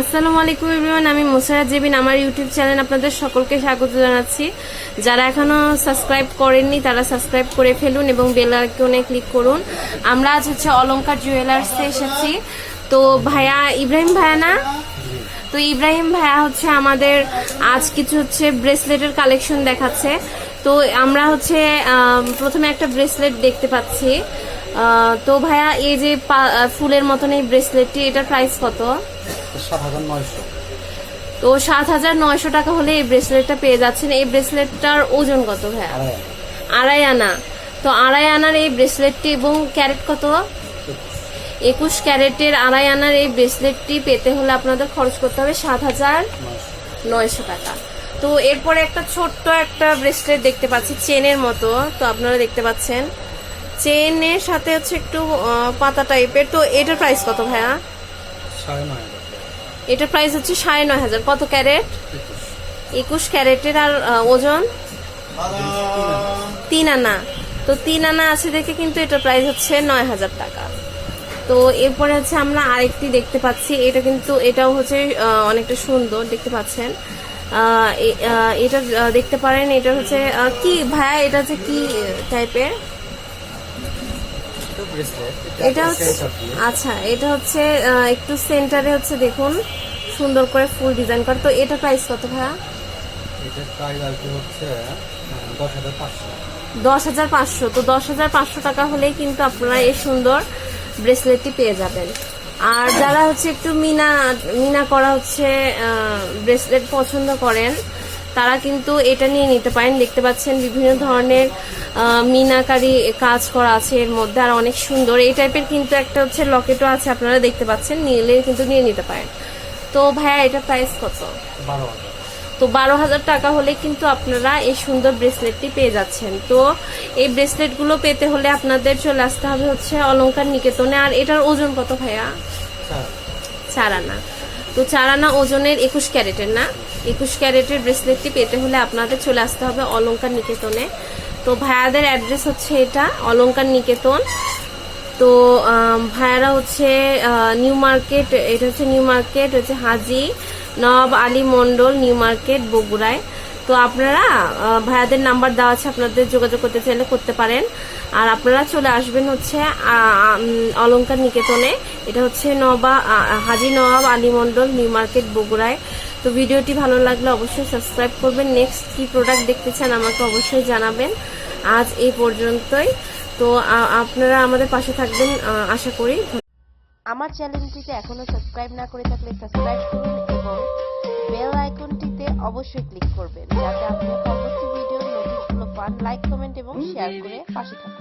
আসসালামু আলাইকুম এভরিওয়ান আমি মোসারা জেবিন, আমার ইউটিউব চ্যানেল আপনাদের সকলকে স্বাগত জানাচ্ছি। যারা এখনও সাবস্ক্রাইব করেননি, তারা সাবস্ক্রাইব করে ফেলুন এবং বেল আইকনে ক্লিক করুন। আমরা আজ হচ্ছে অলংকার জুয়েলার্সে এসেছি। তো ভাইয়া, ইব্রাহিম ভাইয়া না? তো ইব্রাহিম ভাইয়া হচ্ছে আমাদের আজ কিছু হচ্ছে ব্রেসলেটের কালেকশন দেখাচ্ছে। তো আমরা হচ্ছে প্রথমে একটা ব্রেসলেট দেখতে পাচ্ছি। তো ভাইয়া, এই যে ফুলের মতন এই ব্রেসলেটটি এটার প্রাইস কত? সাত হাজার নয়শো। তো সাত হাজার নয়শো টাকা হলে এই ব্রেসলেটটা পেয়ে যাচ্ছেন। এই ব্রেসলেটটার ওজন কত ভাইয়া? আড়াই আনা। তো আড়াই আনার এই ব্রেসলেটটি এবং ক্যারেট কত? একুশ ক্যারেটের আড়াই আনার এই ব্রেসলেটটি পেতে হলে আপনাদের খরচ করতে হবে সাত হাজার নয়শো টাকা। তো এরপরে একটা ছোট্ট একটা ব্রেসলেট দেখতে পাচ্ছি চেনের মতো। তো আপনারা দেখতে পাচ্ছেন চেনের সাথে হচ্ছে একটু পাতা টাইপের তো এটার প্রাইস কত ভাইয়া? সাড়ে নয় এটার প্রাইস হচ্ছে সাড়ে নয় হাজার। কত ক্যারেট? একুশ ক্যারেটের আর ওজন? তিন আনা। তো তিন আনা আছে দেখে কিন্তু এটার প্রাইস হচ্ছে নয় হাজার টাকা। তো এরপরে হচ্ছে আমরা আরেকটি দেখতে পাচ্ছি। এটা কিন্তু, এটাও হচ্ছে অনেকটা সুন্দর দেখতে পাচ্ছেন। এটা দেখতে পারেন এটা হচ্ছে কি ভাইয়া, এটা হচ্ছে কি টাইপের এটা হচ্ছে আচ্ছা এটা হচ্ছে একটু সেন্টারে হচ্ছে দেখুন সুন্দর করে ফুল ডিজাইন করা। তো এটা প্রাইস কত ভাইয়া? এটার প্রাইস কি হচ্ছে দশ হাজার পাঁচশো। দশ হাজার পাঁচশো। তো দশ হাজার পাঁচশো টাকা হলেই কিন্তু আপনারা এই সুন্দর ব্রেসলেটটি পেয়ে যাবেন। আর যারা হচ্ছে একটু মিনা মিনা করা হচ্ছে ব্রেসলেট পছন্দ করেন তারা কিন্তু এটা নিয়ে নিতে পারেন। দেখতে পাচ্ছেন বিভিন্ন ধরনের মিনাকারি কাজ করা আছে এর মধ্যে আর অনেক সুন্দর। এই টাইপের কিন্তু একটা হচ্ছে লকেটও আছে আপনারা দেখতে পাচ্ছেন। নিলে কিন্তু নিয়ে নিতে পারেন। তো ভাইয়া এটা প্রাইস কত? বারো হাজার। তো বারো হাজার টাকা হলে কিন্তু আপনারা এই সুন্দর ব্রেসলেটটি পেয়ে যাচ্ছেন। তো এই ব্রেসলেটগুলো পেতে হলে আপনাদের চলে আসতে হবে হচ্ছে অলঙ্কার নিকেতনে। আর এটার ওজন কত ভাইয়া? চার আনা। তো চার আনা ওজনের একুশ ক্যারেটের না? একুশ ক্যারেটের ব্রেসলেটটি পেতে হলে আপনাদের চলে আসতে হবে অলঙ্কার নিকেতনে। তো ভায়াদের অ্যাড্রেস হচ্ছে এটা অলঙ্কার নিকেতন। তো ভায়ারা হচ্ছে নিউ মার্কেট এটা হচ্ছে নিউ মার্কেট হচ্ছে হাজি নবাব আলী মন্ডল নিউ মার্কেট বগুড়ায়। তো আপনারা আহ, ভাইয়াদের নাম্বার দেওয়া আছে আপনাদের যোগাযোগ করতে চাইলে করতে পারেন। আর আপনারা চলে আসবেন হচ্ছে অলঙ্কার নিকেতনে। এটা হচ্ছে নবা হাজি নবাব আলী মন্ডল নিউ মার্কেট বগুড়ায়। তো ভিডিওটি ভালো লাগলে অবশ্যই সাবস্ক্রাইব করবেন। নেক্সট কি প্রোডাক্ট দেখতে চান আমাকে অবশ্যই জানাবেন। আজ এই পর্যন্তই। তো আপনারা আমাদের পাশে থাকবেন আশা করি। আমার চ্যানেলটিতে এখনও সাবস্ক্রাইব না করে থাকলে সাবস্ক্রাইব করুন এবং বেল আইকনটিতে অবশ্যই ক্লিক করবেন, যাতে আপনি পরবর্তী ভিডিওর নোটিশগুলো পান। লাইক কমেন্ট এবং শেয়ার করে পাশে থাকুন।